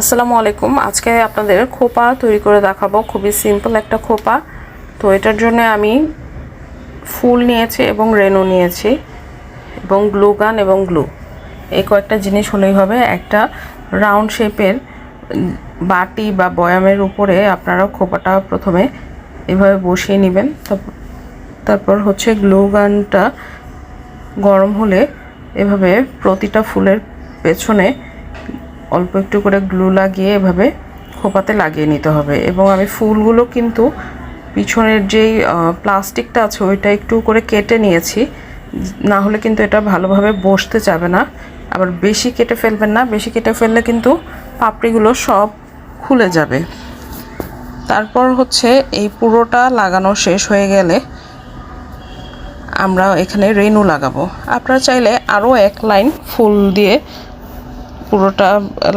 আসসালামু আলাইকুম। আজকে আপনাদের খোপা তৈরি করে দেখাবো। খুবই সিম্পল একটা খোপা। তো এটার জন্য আমি ফুল নিয়েছি এবং রেনু নিয়েছি এবং গ্লু গান এবং গ্লু। এই কয়েকটা জিনিস হলেই হবে। একটা রাউন্ড শেপের বাটি বা বয়ামের উপরে আপনারা খোপাটা প্রথমে এভাবে বসিয়ে নেবেন। তারপর হচ্ছে গ্লু গানটা গরম হলে এভাবে প্রতিটা ফুলের পেছনে অল্প একটু করে গ্লু লাগিয়ে এভাবে খোপাতে লাগিয়ে নিতে হবে। এবং আমি ফুলগুলো কিন্তু পিছনের যেই প্লাস্টিকটা আছে ওইটা একটু করে কেটে নিয়েছি। না হলে কিন্তু এটা ভালোভাবে বসতে যাবে না। আবার বেশি কেটে ফেলবেন না, বেশি কেটে ফেললে কিন্তু পাপড়িগুলো সব খুলে যাবে। তারপর হচ্ছে এই পুরোটা লাগানো শেষ হয়ে গেলে আমরা এখানে রেনু লাগাবো। আপনারা চাইলে আরও এক লাইন ফুল দিয়ে পুরোটা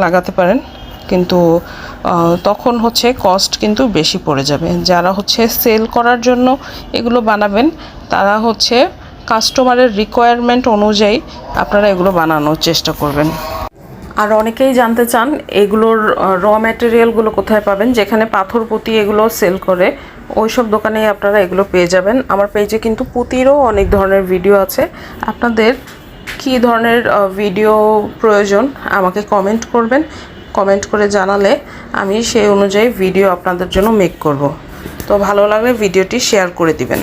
লাগাতে পারেন। কিন্তু তখন হচ্ছে কস্ট কিন্তু বেশি পড়ে যাবে। যারা হচ্ছে সেল করার জন্য এগুলো বানাবেন, তারা হচ্ছে কাস্টমারের রিকোয়ারমেন্ট অনুযায়ী আপনারা এগুলো বানানোর চেষ্টা করবেন। আর অনেকেই জানতে চান, এগুলোর র ম্যাটেরিয়ালগুলো কোথায় পাবেন? যেখানে পাথর পুঁতি এগুলো সেল করে ওই সব দোকানেই আপনারা এগুলো পেয়ে যাবেন। আমার পেজে কিন্তু পুঁতিরও অনেক ধরনের ভিডিও আছে। আপনাদের কী ধরনের ভিডিও প্রয়োজন আমাকে কমেন্ট করবেন। কমেন্ট করে জানালে আমি সেই অনুযায়ী ভিডিও আপনাদের জন্য মেক করব। তো ভালো লাগলে ভিডিওটি শেয়ার করে দিবেন।